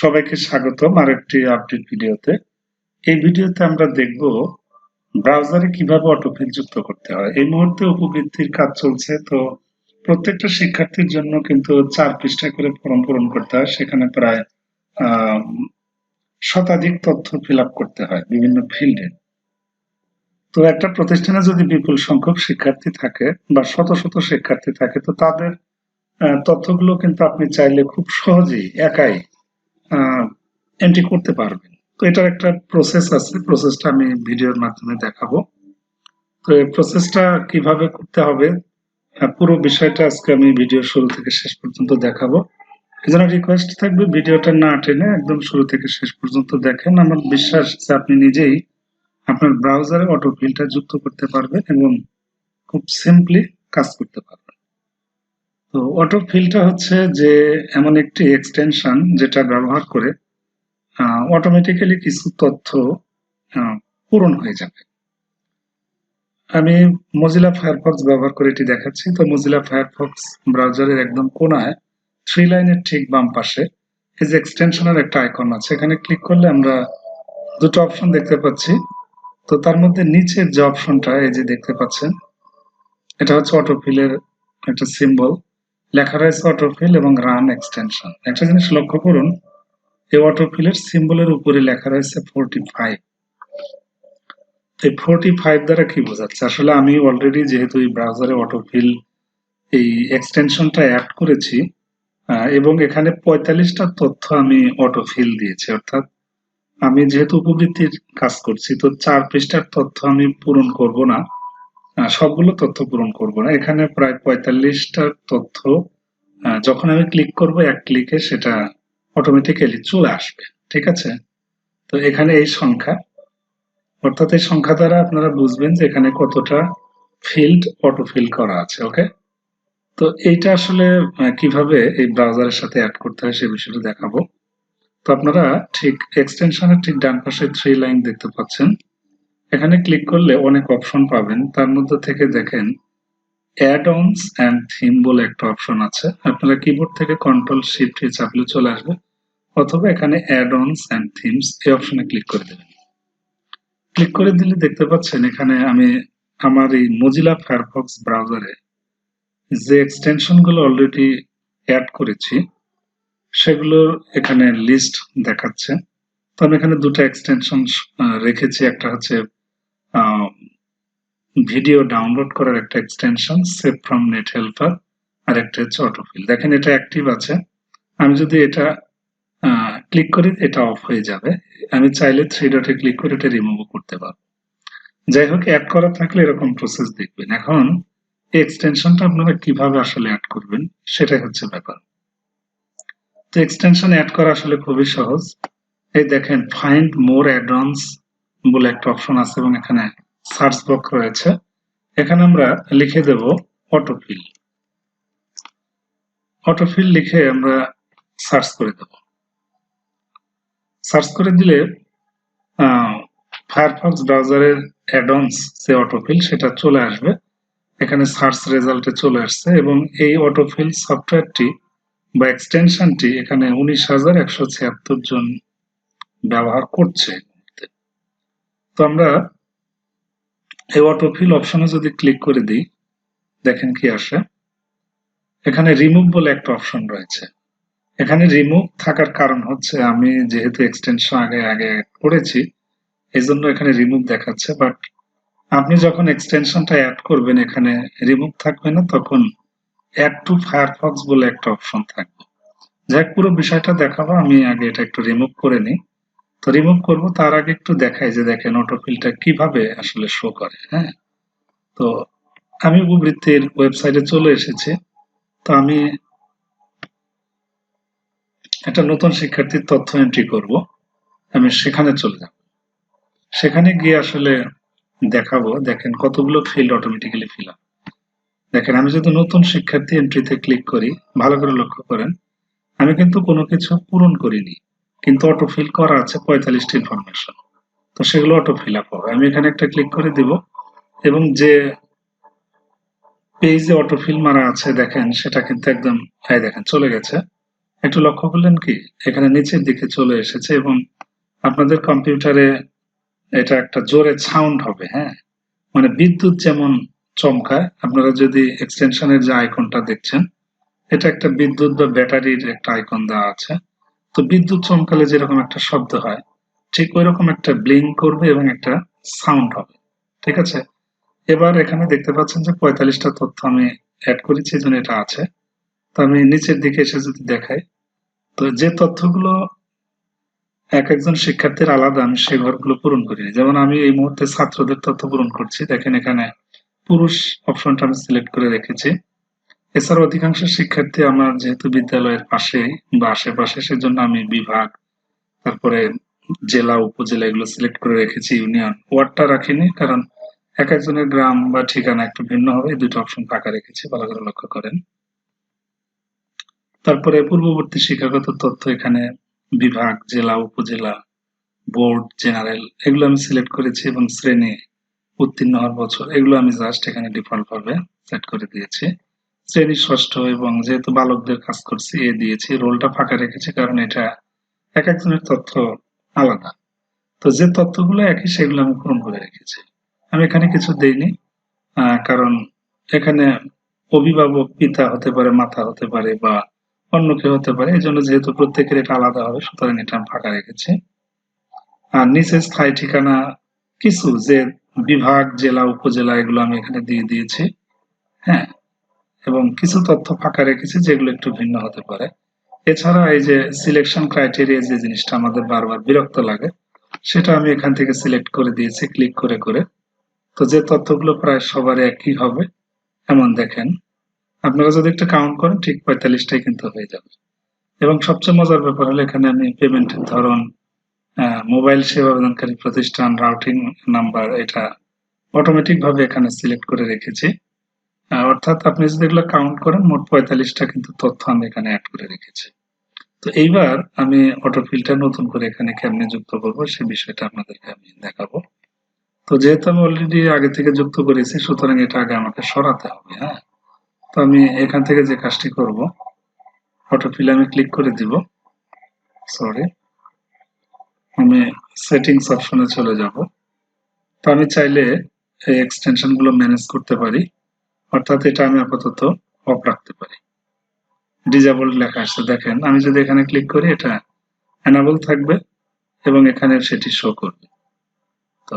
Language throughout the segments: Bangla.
সবাইকে স্বাগতম আরেকটি আপডেট ভিডিওতে। এই ভিডিওতে আমরা দেখব ব্রাউজারে কীভাবে অটোফিল যুক্ত করতে হয়। এই মুহূর্তে উপবৃত্তির কাজ চলছে, তো প্রত্যেকটা শিক্ষার্থীর জন্য কিন্তু চার পৃষ্ঠা করে ফর্ম পূরণ করতে হয়। সেখানে প্রায় শতাধিক তথ্য ফিল করতে হয় বিভিন্ন ফিল্ডে তো একটা প্রতিষ্ঠানে যদি বিপুল সংখ্যক শিক্ষার্থী থাকে বা শত শত শিক্ষার্থী থাকে, তো তাদের তথ্যগুলো কিন্তু আপনি চাইলে খুব সহজেই, একাই এন্ট্রি করতে পারবেন। তো এটার একটা প্রসেস আছে। প্রসেসটা আমি ভিডিওর মাধ্যমে দেখাবো। তো এই প্রসেসটা কীভাবে করতে হবে পুরো বিষয়টা আজকে আমি ভিডিও শুরু থেকে শেষ পর্যন্ত দেখাবো। এজন্য রিকোয়েস্ট থাকবে ভিডিওটা না টেনে একদম শুরু থেকে শেষ পর্যন্ত দেখেন। আমার বিশ্বাস যে আপনি নিজেই আপনার ব্রাউজারে অটোফিলটা যুক্ত করতে পারবেন এবং খুব সিম্পলি কাজ করতে পারবেন। তো অটোফিলটা হচ্ছে যে এমন একটি এক্সটেনশন যেটা ব্যবহার করে অটোমেটিক্যালি কিছু তথ্য পূরণ হয়ে যাবে। আমি মজিলা ফায়ারফক্স ব্যবহার করে এটি দেখাচ্ছি। তো মজিলা ফায়ারফক্স ব্রাউজারের একদম কোনায় থ্রি লাইনের ঠিক বাম পাশে, এই যে এক্সটেনশনের একটা আইকন আছে। এখানে ক্লিক করলে আমরা দুটো অপশন দেখতে পাচ্ছি। তো তার মধ্যে নিচের যে অপশনটা এই যে দেখতে পাচ্ছেন, এটা হচ্ছে অটোফিলের একটা সিম্বল লেখা রয়েছে অটোফিল এবং রান এক্সটেনশন একটা জিনিস লক্ষ্য করুন, এই অটোফিলের সিম্বলের উপরে লেখা রয়েছে ফোরটি ফাইভ এই ফোরটি ফাইভ দ্বারা কি বোঝাচ্ছে? আসলে আমি অলরেডি যেহেতু এই ব্রাউজারে অটোফিল এই এক্সটেনশনটা অ্যাড করেছি এবং এখানে পঁয়তাল্লিশটা তথ্য আমি অটোফিল দিয়েছি, অর্থাৎ আমি যেহেতু উপবৃত্তির কাজ করছি, তো চার পৃষ্ঠার তথ্য আমি পূরণ করব না। সবগুলো তথ্য পূরণ করব না। এখানে প্রায় পঁয়তাল্লিশটা তথ্য যখন আমি ক্লিক করব, এক ক্লিকে সেটা অটোমেটিক্যালি চলে আসবে, ঠিক আছে? তো এখানে এই সংখ্যা, অর্থাৎ এই সংখ্যা দ্বারা আপনারা বুঝবেন যে এখানে কতটা ফিল্ড অটো অটোফিল করা আছে ওকে তো এইটা আসলে কীভাবে এই ব্রাউজারের সাথে অ্যাড করতে হয় সে বিষয়টা দেখাবো। তো আপনারা ঠিক এক্সটেনশনের ঠিক ডান পাশে থ্রি লাইন দেখতে পাচ্ছেন। এখানে ক্লিক করলে অনেক অপশন পাবেন। তার মধ্যে থেকে দেখেন অ্যাড অনস অ্যান্ড থিম বলে একটা অপশন আছে। আপনারা কিবোর্ড থেকে কন্ট্রোল শিফট চাপলে চলে আসবে। অথবা এখানে অ্যাড অনস অ্যান্ড থিমস এই অপশনে ক্লিক করে দেবেন। ক্লিক করে দিলে দেখতে পাচ্ছেন এখানে আমি আমার এই মজিলা ফায়ারফক্স ব্রাউজারে যে এক্সটেনশনগুলো অলরেডি অ্যাড করেছি, সেগুলোর এখানে লিস্ট দেখাচ্ছে। তো আমি এখানে দুটো এক্সটেনশন রেখেছি। একটা হচ্ছে ভিডিও ডাউনলোড করার একটা extension save from net helper আর একটা হচ্ছে অটোফিল দেখেন এটা অ্যাক্টিভ আছে। আমি যদি এটা ক্লিক করি, এটা অফ হয়ে যাবে। আমি চাইলে থ্রি ডটে ক্লিক করে এটা রিমুভ করতে পারব। যাই হোক অ্যাড করা থাকলে এরকম প্রসেস দেখবেন। এখন, এই এক্সটেনশনটা আপনারা কীভাবে আসলে অ্যাড করবেন, সেটাই হচ্ছে ব্যাপার। তো এক্সটেনশন অ্যাড করা আসলে খুবই সহজ। এই দেখেন ফাইন্ড মোর অ্যাডভান্স বলে একটা অপশন আছে এবং এখানে সার্চ বক্স রয়েছে। এখানে আমরা লিখে দেব অটোফিল অটোফিল লিখে আমরা সার্চ করে দেব। সার্চ করে দিলে ফায়ারফক্স ব্রাউজারের অ্যাডন্স যে অটোফিল সেটা চলে আসবে। এখানে সার্চ রেজাল্টে চলে আসছে এবং এই অটোফিল সফটওয়্যারটি বা এক্সটেনশনটি এখানে উনিশ হাজার একশো ছিয়াত্তর জন ব্যবহার করছে। তো আমরা এই অটোফিল অপশনে যদি ক্লিক করে দিই দেখেন কি আসে। এখানে রিমুভ বলে একটা অপশন রয়েছে। এখানে রিমুভ থাকার কারণ হচ্ছে আমি যেহেতু এক্সটেনশন আগে আগে করেছি এই জন্য এখানে রিমুভ দেখাচ্ছে। বাট আপনি যখন এক্সটেনশনটা অ্যাড করবেন এখানে রিমুভ থাকবে না তখন অ্যাড টু ফায়ারফক্স বলে একটা অপশন থাকবে। যাই হোক, পুরো বিষয়টা দেখাবো। আমি আগে এটা একটু রিমুভ করে নিই। তো রিমুভ করব, তার আগে একটু দেখাই যে দেখেন অটোফিলটা কীভাবে আসলে শো করে হ্যাঁ? তো আমি উপবৃত্তির ওয়েবসাইটে চলে এসেছি, তো আমি একটা নতুন শিক্ষার্থীর তথ্য এন্ট্রি করব, আমি সেখানে চলে যাব। সেখানে গিয়ে আসলে দেখাবো, দেখেন কতগুলো ফিল্ড অটোমেটিক্যালি ফিল আপ দেখেন, আমি যদি নতুন শিক্ষার্থী এন্ট্রিতে ক্লিক করি, ভালো করে লক্ষ্য করেন, আমি কিন্তু কোনো কিছু পূরণ করিনি। কিন্তু অটো ফিল করা আছে পঁয়তাল্লিশটি ইনফরমেশন তো সেগুলো অটো ফিল আপ হবে। আমি এখানে একটা ক্লিক করে দিব এবং যে পেজে অটো ফিল মারা আছে দেখেন, সেটা কিন্তু একদম, এই দেখেন, চলে গেছে। একটু লক্ষ্য করলেন কি? এখানে নিচের দিকে চলে এসেছে এবং আপনাদের কম্পিউটারে এটা একটা জোরে সাউন্ড হবে হ্যাঁ? মানে বিদ্যুৎ যেমন চমকায়, আপনারা যদি এক্সটেনশনের যে আইকনটা দেখছেন, এটা একটা বিদ্যুৎ বা ব্যাটারির একটা আইকন দেওয়া আছে। তো বিদ্যুৎ চমকালে যেরকম একটা শব্দ হয়, ঠিক ওই রকম একটা ব্লিঙ্ক করবে এবং একটা সাউন্ড হবে। ঠিক আছে? এবার এখানে দেখতে পাচ্ছেন যে পঁয়তাল্লিশটা তথ্য আমি অ্যাড করেছি, এই এটা আছে। তো আমি নিচের দিকে এসে যদি দেখাই, তো যে তথ্যগুলো এক একজন শিক্ষার্থীর আলাদা, আমি সেই ঘরগুলো পূরণ করি যেমন আমি এই মুহূর্তে ছাত্রদের তথ্য পূরণ করছি। দেখেন এখানে পুরুষ অপশনটা আমি সিলেক্ট করে রেখেছি। এছাড়া অধিকাংশ শিক্ষার্থী আমার যেহেতু বিদ্যালয়ের পাশে বা আশেপাশে, সেজন্য আমি বিভাগ, তারপরে জেলা, উপজেলা এগুলো সিলেক্ট করে রেখেছি ইউনিয়ন ওয়ার্ডটা রাখিনি, কারণ এক একজনের গ্রাম বা ঠিকানা একটু ভিন্ন হবে দুটো অপশন ফাঁকা রেখেছি, ভালো করে লক্ষ্য করেন। তারপরে পূর্ববর্তী শিক্ষাগত তথ্য এখানে বিভাগ, জেলা, উপজেলা বোর্ড জেনারেল এগুলো আমি সিলেক্ট করেছি এবং শ্রেণি উত্তীর্ণ হওয়ার বছর এগুলো আমি জাস্ট এখানে ডিফল্ট ভাবে সেট করে দিয়েছি। শ্রেণি ষষ্ঠ এবং যেহেতু বালকদের কাজ করছি, এ দিয়েছি, রোলটা ফাঁকা রেখেছি কারণ এটা এক একজনের তথ্য আলাদা। তো যে তথ্যগুলো একই, সেগুলো আমি পূরণ করে রেখেছি। আমি এখানে কিছু দেইনি কারণ এখানে অভিভাবক পিতা হতে পারে, মাতা হতে পারে বা অন্য কেউ হতে পারে, এই জন্য যেহেতু প্রত্যেকের এটা আলাদা হবে, সুতরাং এটা আমি ফাঁকা রেখেছি। আর নিচে স্থায়ী ঠিকানা কিছু, যে বিভাগ, জেলা, উপজেলা, এগুলো আমি এখানে দিয়ে দিয়েছি। হ্যাঁ এবং কিছু তথ্য ফাঁকা রেখেছি যেগুলো একটু ভিন্ন হতে পারে। এছাড়া এই যে সিলেকশন ক্রাইটেরিয়া যে জিনিসটা আমাদের বারবার বিরক্ত লাগে, সেটা আমি এখান থেকে সিলেক্ট করে দিয়েছি ক্লিক করে করে। তো যে তথ্যগুলো প্রায় সবার একই হবে, এমন দেখেন। আপনারা যদি একটা কাউন্ট করেন, ঠিক পঁয়তাল্লিশটাই কিন্তু হয়ে যাবে। এবং সবচেয়ে মজার ব্যাপার হলো এখানে আমি পেমেন্টের ধরন মোবাইল সেবা প্রদানকারী প্রতিষ্ঠান রাউটিং নাম্বার এটা অটোমেটিক ভাবে এখানে সিলেক্ট করে রেখেছি। অর্থাৎ আপনি যদি এগুলো কাউন্ট করেন, মোট পঁয়তাল্লিশটা কিন্তু তথ্য আমি এখানে অ্যাড করে রেখেছি। তো এইবার আমি অটোফিলটা নতুন করে এখানে কেমনে যুক্ত করব, সে বিষয়টা আপনাদেরকে আমি দেখাবো। তো যেহেতু আমি অলরেডি আগে থেকে যুক্ত করেছি, সুতরাং এটা আগে আমাকে সরাতে হবে হ্যাঁ? তো আমি এখান থেকে যে কাজটি করব অটোফিল আমি ক্লিক করে দিব। সরি আমি সেটিংস অপশনে চলে যাব। তো আমি চাইলে এই এক্সটেনশনগুলো ম্যানেজ করতে পারি। অর্থাৎ এটা আমি আপাতত অফ রাখতে পারি। ডিজেবল লেখা আসছে দেখেন, আমি যদি এখানে ক্লিক করি, এটা এনাবল থাকবে এবং এখানে সেটি শো করবে। তো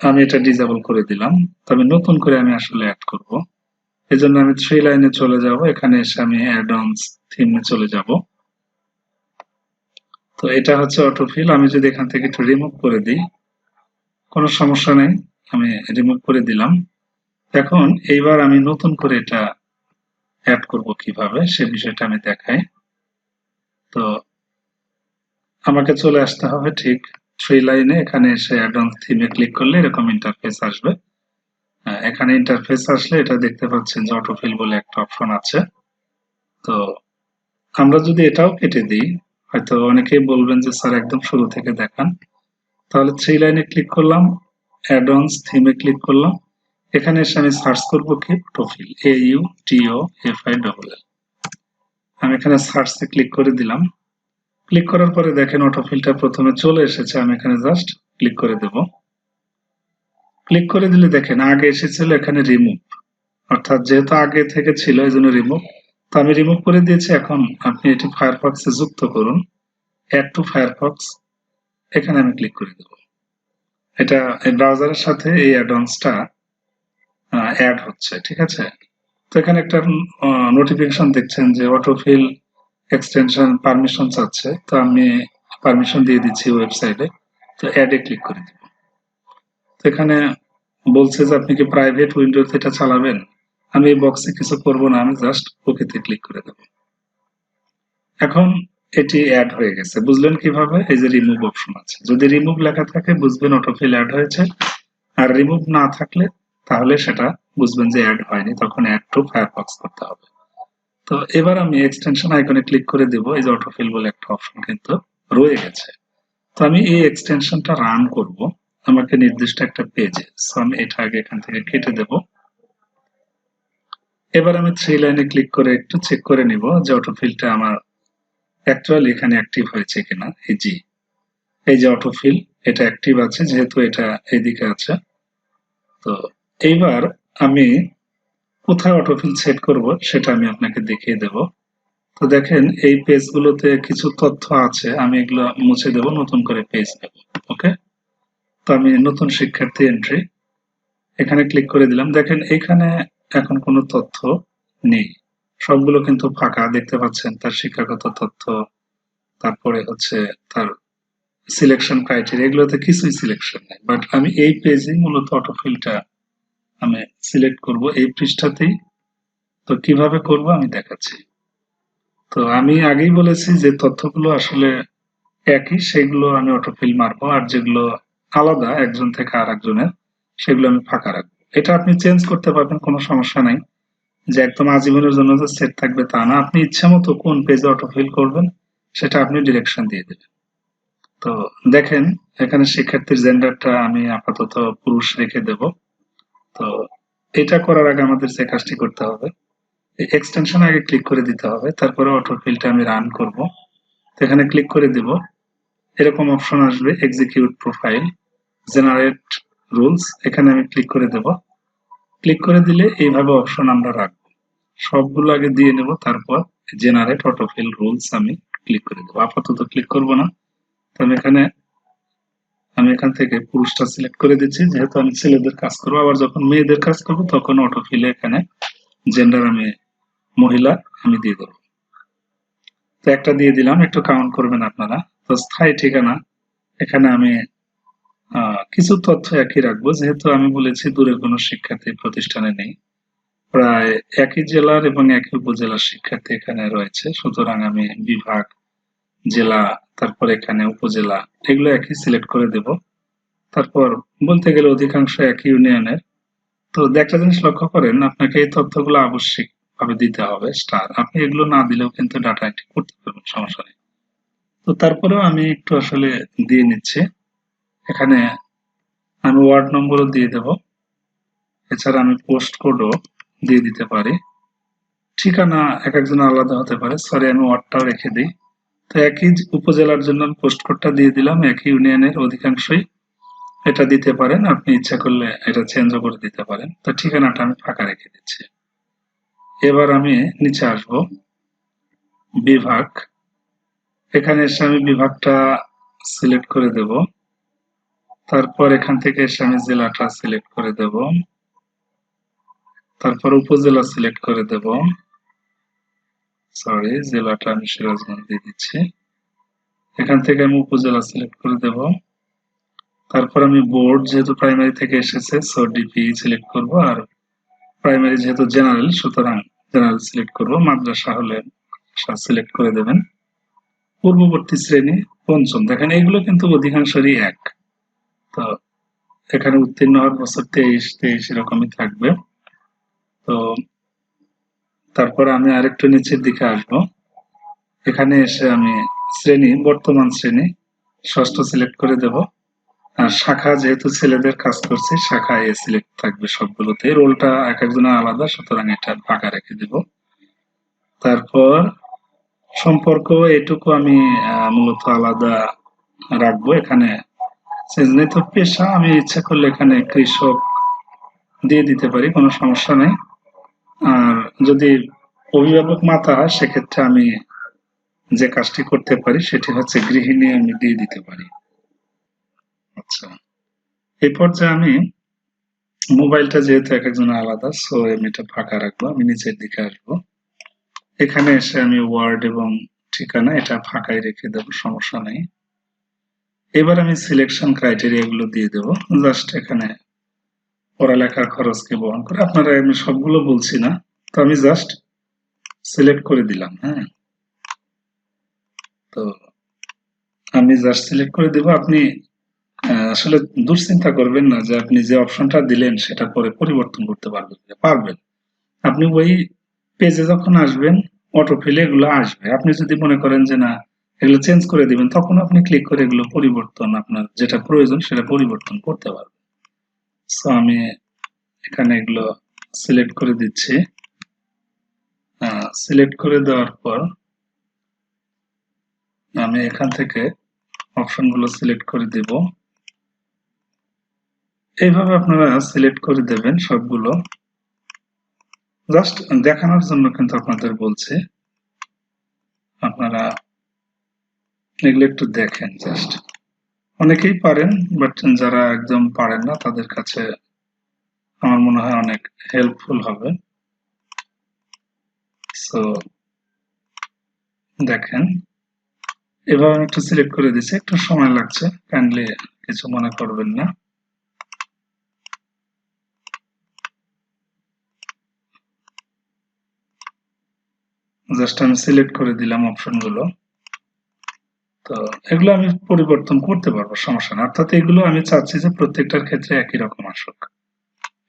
আমি এটা ডিজেবল করে দিলাম। তবে নতুন করে আমি আসলে অ্যাড করব। এই জন্য আমি থ্রি লাইনে চলে যাব। এখানে এসে আমি অ্যাড অনস থিমে চলে যাব। তো এটা হচ্ছে অটোফিল আমি যদি এখান থেকে একটু রিমুভ করে দিই, কোনো সমস্যা নেই। আমি রিমুভ করে দিলাম। এখন এইবার আমি নতুন করে এটা অ্যাড করব কীভাবে, সে বিষয়টা আমি দেখাই। তো আমাকে চলে আসতে হবে ঠিক থ্রি লাইনে এখানে এসে অ্যাড অন থিমে ক্লিক করলে এরকম ইন্টারফেস আসবে। এখানে ইন্টারফেস আসলে এটা দেখতে পাচ্ছেন যে অটোফিল বলে একটা অপশন আছে। তো আমরা যদি এটাও কেটে দিই, হয়তো অনেকেই বলবেন যে, স্যার, একদম শুরু থেকে দেখান। তাহলে থ্রি লাইনে ক্লিক করলাম অ্যাডন্স থিমে ক্লিক করলাম। এখানে এসে আমি সার্চ করব কি? Autofill A U T O F I double L আমি এখানে সার্চে ক্লিক করে দিলাম। ক্লিক করার পরে দেখেন অটোফিলটা প্রথমে চলে এসেছে, আমি এখানে জাস্ট ক্লিক করে দেব। ক্লিক করে দিলে দেখেন আগে এসেছিল এখানে রিমুভ অর্থাৎ যেহেতু আগে থেকে ছিল এই জন্য রিমুভ তো আমি রিমুভ করে দিয়েছি, এখন আপনি এটি ফায়ারফক্সে যুক্ত করুন। অ্যাড টু ফায়ারফক্স এখানে আমি ক্লিক করে দেব। এটা ব্রাউজারের সাথে এই অ্যাডভান্সটা অ্যাড হচ্ছে, ঠিক আছে? তো এখানে একটা নোটিফিকেশন দেখছেন যে অটোফিল এক্সটেনশন পারমিশন চাচ্ছে তো আমি পারমিশন দিয়ে দিচ্ছি ওয়েবসাইটে তো অ্যাডে ক্লিক করে দিব। তো এখানে বলছে যে আপনি কি প্রাইভেট উইন্ডোতে এটা চালাবেন? আমি এই বক্সে কিছু করব না, আমি জাস্ট ওকেতে ক্লিক করে দেব। এখন এটি অ্যাড হয়ে গেছে। বুঝলেন কীভাবে? এই যে রিমুভ অপশন আছে। যদি রিমুভ লেখা থাকে, বুঝবেন অটোফিল অ্যাড হয়েছে। আর রিমুভ না থাকলে তাহলে সেটা বুঝবেন যে অ্যাড হয়নি, তখন অ্যাড টু ফায়ারফক্স করতে হবে। তো এবার আমি এক্সটেনশন আইকনে ক্লিক করে দেব, এই যে অটোফিল বলে একটা অপশন কিন্তু রয়ে গেছে। তো আমি এই এক্সটেনশনটা রান করব, আমাকে নির্দিষ্ট একটা পেজে সো আমি এটা আগে এখান থেকে কেটে দেব। এবার আমি থ্রি লাইনে ক্লিক করে একটু চেক করে নিব যে অটোফিলটা আমার অ্যাকচুয়ালি এখানে অ্যাক্টিভ হয়েছে কিনা, এই জি এই যে অটোফিল এটা অ্যাক্টিভ আছে, যেহেতু এটা এইদিকে আছে। তো এইবার আমি কোথায় অটোফিল সেট করব সেটা আমি আপনাকে দেখিয়ে দেব। তো দেখেন, এই পেজগুলোতে কিছু তথ্য আছে, আমি এগুলো মুছে দেব, নতুন করে পেজ দেব ওকে তো আমি নতুন শিক্ষার্থী এন্ট্রি এখানে ক্লিক করে দিলাম। দেখেন, এখানে এখন কোনো তথ্য নেই। সবগুলো কিন্তু ফাঁকা, দেখতে পাচ্ছেন, তার শিক্ষাগত তথ্য, তারপরে হচ্ছে তার সিলেকশন ক্রাইটেরিয়া এগুলোতে কিছুই সিলেকশন নেই। বাট আমি এই পেজেই মূলত অটোফিলটা আমি সিলেক্ট করব এই পৃষ্ঠাতেই। তো কীভাবে করব আমি দেখাচ্ছি। তো আমি আগেই বলেছি যে তথ্যগুলো আসলে একই, সেগুলো আমি অটোফিল মারবো, আর যেগুলো আলাদা, একজন থেকে আর একজনের সেগুলো আমি ফাঁকা রাখব। এটা আপনি চেঞ্জ করতে পারবেন, কোনো সমস্যা নাই। যে একদম আজীবনের জন্য যে সেট থাকবে তা না। আপনি ইচ্ছা মতো কোন পেজে অটোফিল করবেন, সেটা আপনি ডিরেকশন দিয়ে দেবেন। তো দেখেন, এখানে শিক্ষার্থীর জেন্ডারটা আমি আপাতত পুরুষ রেখে দেব। তো এটা করার আগে আমাদের যে কাজটি করতে হবে এক্সটেনশন আগে ক্লিক করে দিতে হবে, তারপরে অটোফিলটা আমি রান করব। তো এখানে ক্লিক করে দেব। এরকম অপশন আসবে এক্সিকিউট প্রোফাইল জেনারেট রুলস এখানে আমি ক্লিক করে দেব। ক্লিক করে দিলে এইভাবে অপশন আমরা রাখব। সবগুলো আগে দিয়ে নেব, তারপর জেনারেট অটোফিল রুলস আমি ক্লিক করে দেবো। আপাতত ক্লিক করব না। তো আমি এখানে আমি এখান থেকে পুরুষটা সিলেক্ট করে দিচ্ছি। যেহেতু আমি ছেলেদের কাজ করব, আবার যখন মেয়েদের কাজ করব, তখন অটোফিলে এখানে জেন্ডার আমি মহিলা আমি দিয়ে দেবো। তো একটা দিয়ে দিলাম, একটু কাউন্ট করবেন আপনারা। তো স্থায়ী ঠিকানা, এখানে আমি কিছু তথ্য একই রাখব। যেহেতু আমি বলেছি দূরে কোনো শিক্ষার্থী প্রতিষ্ঠানে নেই। প্রায় একই জেলার এবং একই উপজেলার শিক্ষার্থী এখানে রয়েছে। সুতরাং আমি বিভাগ জেলা, তারপর এখানে উপজেলা, এগুলো একই সিলেক্ট করে দেব। তারপর বলতে গেলে অধিকাংশ একই ইউনিয়নের তো একটা জিনিস লক্ষ্য করেন, আপনাকে এই তথ্যগুলো আবশ্যিক ভাবে দিতে হবে স্টার আপনি এগুলো না দিলেও কিন্তু ডাটা এন্ট্রি করতে পারবেন, সমস্যা নেই। তো তারপরেও আমি একটু আসলে দিয়ে নিচ্ছি। এখানে আমি ওয়ার্ড নম্বরও দিয়ে দেব। এছাড়া আমি পোস্ট কোডও দিয়ে দিতে পারি। ঠিকানা এক একজন আলাদা হতে পারে। সরি আমি ওয়ার্ডটাও রেখে দিই। তো একই উপজেলার জন্য পোস্ট কোডটা দিয়ে দিলাম, একই ইউনিয়নের অধিকাংশই এটা দিতে পারেন। আপনি ইচ্ছা করলে এটা চেঞ্জও করে দিতে পারেন। তো ঠিকানাটা আমি ফাঁকা রেখে দিচ্ছি। এবার আমি নিচে আসব। বিভাগ। এখানে এসে আমি বিভাগটা সিলেক্ট করে দেব। তারপর এখান থেকে এসে আমি জেলাটা সিলেক্ট করে দেব। তারপর উপজেলা সিলেক্ট করে দেব। সরি জেলাটা আমি সিরাজগঞ্জ দিয়ে দিচ্ছি। এখান থেকে আমি উপজেলা সিলেক্ট করে দেব। তারপর আমি বোর্ড যেহেতু প্রাইমারি থেকে এসেছে সো ডিপি সিলেক্ট করব। আর প্রাইমারি যেহেতু জেনারেল সুতরাং জেনারেল সিলেক্ট করব। মাদ্রাসা হলে সিলেক্ট করে দেবেন। পূর্ববর্তী শ্রেণি পঞ্চম। দেখেন, এগুলো কিন্তু অধিকাংশই এক। তো এখানে উত্তীর্ণ হওয়ার বছর তেইশ তেইশ এরকমই থাকবে। তো তারপর আমি আরেকটু নিচের দিকে আসব। এখানে এসে আমি শ্রেণি, বর্তমান শ্রেণি, ষষ্ঠ সিলেক্ট করে দেব। আর শাখা, যেহেতু ছেলেদের কাজ করছে, শাখা এ সিলেক্ট থাকবে সবগুলোতে। রোলটা এক একজনের আলাদা, সুতরাং এটা ফাঁকা রেখে দেব। তারপর সম্পর্ক এটুকু আমি মূলত আলাদা রাখব। এখানে যেহেতু পেশা আমি ইচ্ছা করলে এখানে কৃষক দিয়ে দিতে পারি, কোনো সমস্যা নেই। আর যদি অভিভাবক মাতা সেক্ষেত্রে আমি যে কাজটি করতে পারি, সেটি হচ্ছে গৃহিণী আমি দিয়ে দিতে পারি। আচ্ছা। এই পর্যায়ে আমি মোবাইলটা যেহেতু এক একজন আলাদা সো আমি এটা ফাঁকা রাখব, আমি নিচের দিকে আসব। এখানে এসে আমি ওয়ার্ড এবং ঠিকানা এটা ফাঁকাই রেখে দেবো, সমস্যা নেই। এবার আমি সিলেকশন ক্রাইটেরিয়া গুলো দিয়ে দেবো। জাস্ট এখানে পড়ালেখার খরচকে বহন করে আপনারা আমি সবগুলো বলছি না, তো আমি জাস্ট সিলেক্ট করে দিলাম হ্যাঁ? তো আমি জাস্ট সিলেক্ট করে দেব। আপনি আসলে দুশ্চিন্তা করবেন না যে আপনি যে অপশনটা দিলেন সেটা পরে পরিবর্তন করতে পারবেন পারবেন। আপনি ওই পেজে যখন আসবেন অটো ফিলে এগুলো আসবে। আপনি যদি মনে করেন যে না, এগুলো চেঞ্জ করে দিবেন, তখন আপনি ক্লিক করে এগুলো পরিবর্তন, আপনার যেটা প্রয়োজন সেটা পরিবর্তন করতে পারবেন। সো আমি এখানে এগুলো সিলেক্ট করে দিচ্ছি। সিলেক্ট করে দেওয়ার পর আমি এখান থেকে অপশনগুলো সিলেক্ট করে দেব। এইভাবে আপনারা সিলেক্ট করে দেবেন সবগুলো। জাস্ট দেখানোর জন্য কিন্তু আপনাদের বলছে, আপনারা এগুলো একটু দেখেন জাস্ট অনেকেই পারেন বাট যারা একদম পারেন না, তাদের কাছে আমার মনে হয় অনেক হেল্পফুল হবে। সো দেখেন। এবার আমি একটু সিলেক্ট করে দিচ্ছি, একটু সময় লাগছে কাইন্ডলি কিছু মনে করবেন না। জাস্ট আমি সিলেক্ট করে দিলাম অপশনগুলো তো এগুলো আমি পরিবর্তন করতে পারব, সমস্যা না অর্থাৎ এগুলো আমি চাচ্ছি যে প্রত্যেকটার ক্ষেত্রে একই রকম আসুক।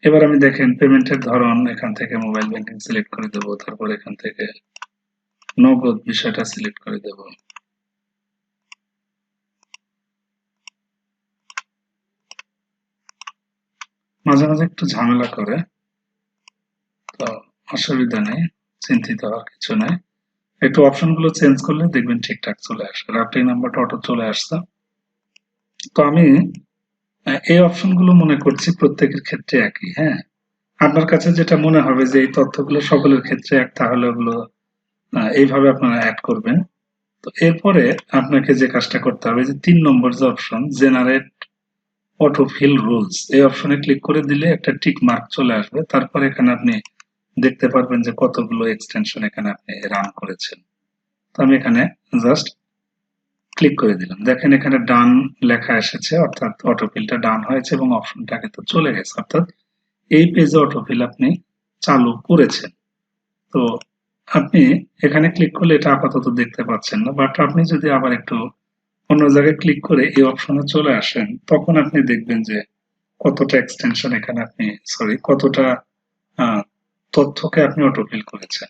এবার আমি দেখেন, পেমেন্টের ধরন এখান থেকে মোবাইল ব্যাংকিং সিলেক্ট করে দেবো, তারপর এখান থেকে নগদ বিষয়টা সিলেক্ট করে দেব। মাঝে মাঝে একটু ঝামেলা করে, তো অসুবিধা নেই, চিন্তিত হওয়ার কিছু নেই। একটু অপশনগুলো চেঞ্জ করলে দেখবেন ঠিকঠাক চলে আসবে। রাউটিং নাম্বারটা অটো চলে আসছে। তো আমি এই অপশনগুলো মনে করছি প্রত্যেকের ক্ষেত্রে একই হ্যাঁ? আপনার কাছে যেটা মনে হবে যে এই তথ্যগুলো সকলের ক্ষেত্রে এক, তাহলে ওগুলো এইভাবে আপনারা অ্যাড করবেন। তো এরপরে আপনাকে যে কাজটা করতে হবে, যে তিন নম্বর যে অপশন জেনারেট অটোফিল রুলস এই অপশনে ক্লিক করে দিলে একটা টিক মার্ক চলে আসবে। তারপর এখানে আপনি দেখতে পারবেন যে কতগুলো এক্সটেনশন এখানে আপনি রান করেছেন। তো আমি এখানে জাস্ট ক্লিক করে দিলাম। দেখেন এখানে ডান লেখা এসেছে, অর্থাৎ অটোফিলটা ডান হয়েছে এবং অপশনটা কিন্তু চলে গেছে। অর্থাৎ এই পেজে অটোফিল আপনি চালু করেছেন। তো আপনি এখানে ক্লিক করলে এটা আপাতত দেখতে পাচ্ছেন না বাট আপনি যদি আবার একটু অন্য জায়গায় ক্লিক করে এই অপশনে চলে আসেন, তখন আপনি দেখবেন যে কতটা এক্সটেনশন এখানে আপনি সরি কতটা তথ্যকে আপনি অটোফিল করেছেন।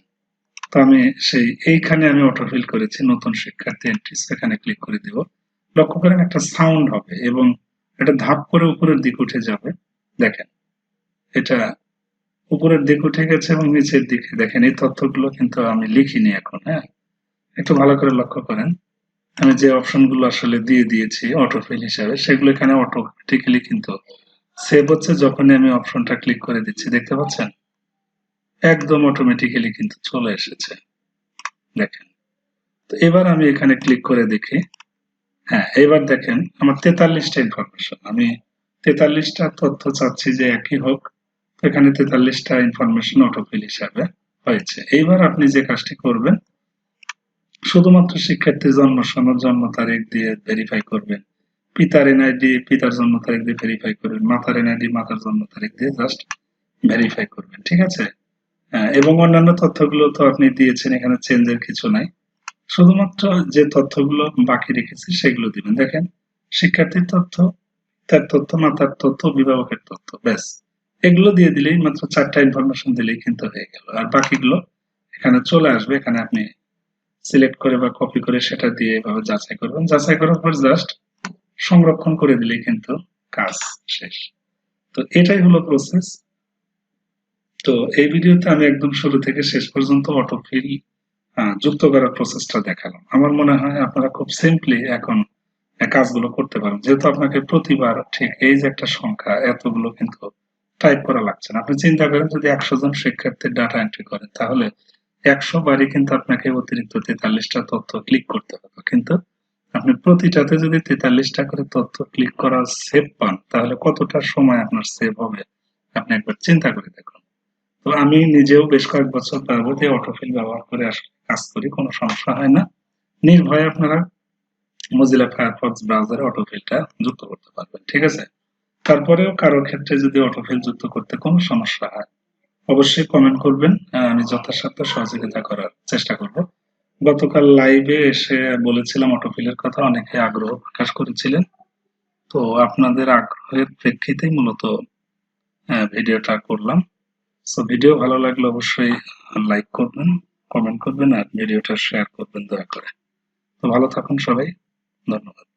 তো আমি সেই, এইখানে আমি অটোফিল করেছি, নতুন শিক্ষার্থী এন্ট্রিস এখানে ক্লিক করে দিব। লক্ষ্য করেন একটা সাউন্ড হবে এবং এটা ধাপ করে উপরের দিক উঠে যাবে। দেখেন, এটা উপরের দিক উঠে গেছে এবং নিচের দিকে। দেখেন, এই তথ্যগুলো কিন্তু আমি লিখিনি এখন হ্যাঁ? একটু ভালো করে লক্ষ্য করেন। আমি যে অপশনগুলো আসলে দিয়ে দিয়েছি অটোফিল হিসাবে, সেগুলো এখানে অটোমেটিক্যালি কিন্তু সেভ হচ্ছে যখনই আমি অপশনটা ক্লিক করে দিচ্ছি। দেখতে পাচ্ছেন? একদম অটোমেটিক্যালি কিন্তু চলে এসেছে। দেখেন। তো এবার আমি এখানে ক্লিক করে দেখি। হ্যাঁ এবার দেখেন আমার তেতাল্লিশটা ইনফরমেশন আমি তেতাল্লিশটা তথ্য চাচ্ছি যে একই হোক এখানে তেতাল্লিশটা ইনফরমেশন অটোফিল হিসাবে হয়েছে। এইবার আপনি যে কাজটি করবেন, শুধুমাত্র শিক্ষার্থীর জন্ম সনদ, জন্ম তারিখ দিয়ে ভেরিফাই করবেন। পিতার এনআইডি পিতার জন্ম তারিখ দিয়ে ভেরিফাই করবেন। মাতার এনআইডি মাতার জন্ম তারিখ দিয়ে জাস্ট ভেরিফাই করবেন। ঠিক আছে? এবং অন্যান্য তথ্যগুলো তো আপনি দিয়েছেন, এখানে চেঞ্জের কিছু নাই। শুধুমাত্র যে তথ্যগুলো বাকি রেখেছি সেগুলো দিবেন। দেখেন, শিক্ষার্থীর তথ্য, তার তথ্য, মাতার তথ্য, অভিভাবকের তথ্য, ব্যাস। এগুলো দিয়ে দিলেই মাত্র চারটা ইনফরমেশন দিলেই কিন্তু হয়ে গেল। আর বাকিগুলো এখানে চলে আসবে, এখানে আপনি সিলেক্ট করে বা কপি করে সেটা দিয়ে এভাবে যাচাই করবেন। যাচাই করার পর জাস্ট সংরক্ষণ করে দিলেই কিন্তু কাজ শেষ। তো এটাই হলো প্রসেস তো এই ভিডিওতে আমি একদম শুরু থেকে শেষ পর্যন্ত অটোফিল যুক্ত করার প্রসেসটা দেখালাম। আমার মনে হয় আপনারা খুব সিম্পলি এখন কাজগুলো করতে পারেন। যেহেতু আপনাকে প্রতিবার ঠিক এই যে একটা সংখ্যা, এতগুলো কিন্তু টাইপ করা লাগছে না। আপনি চিন্তা করেন যদি একশো জন শিক্ষার্থীর ডাটা এন্ট্রি করেন, তাহলে একশো বারই কিন্তু আপনাকে অতিরিক্ত তেতাল্লিশটা তথ্য ক্লিক করতে হবে। কিন্তু আপনি প্রতিটাতে যদি তেতাল্লিশটা করে তথ্য ক্লিক করা সেভ পান, তাহলে কতটা সময় আপনার সেভ হবে, আপনি একবার চিন্তা করে দেখুন। তো আমি নিজেও বেশ কয়েক বছর যাবতীয় এই অটোফিল ব্যবহার করে আসলে কাজ করি, কোনো সমস্যা হয় না। নির্ভয়ে আপনারা মজিলা ফায়ারফক্স ব্রাউজারে অটোফিলটা যুক্ত করতে পারবেন, ঠিক আছে? তারপরেও কারোর ক্ষেত্রে যদি অটোফিল যুক্ত করতে কোনো সমস্যা হয়, অবশ্যই কমেন্ট করবেন আমি যথাসাধ্য সহযোগিতা করার চেষ্টা করব। গতকাল লাইভে এসে বলেছিলাম অটোফিলের কথা, অনেকে আগ্রহ প্রকাশ করেছিলেন। তো আপনাদের আগ্রহের প্রেক্ষিতেই মূলত ভিডিওটা করলাম। সো ভিডিও ভালো লাগলে অবশ্যই লাইক করবেন কমেন্ট করবেন, আর ভিডিওটা শেয়ার করবেন দয়া করে। তো ভালো থাকুন সবাই, ধন্যবাদ।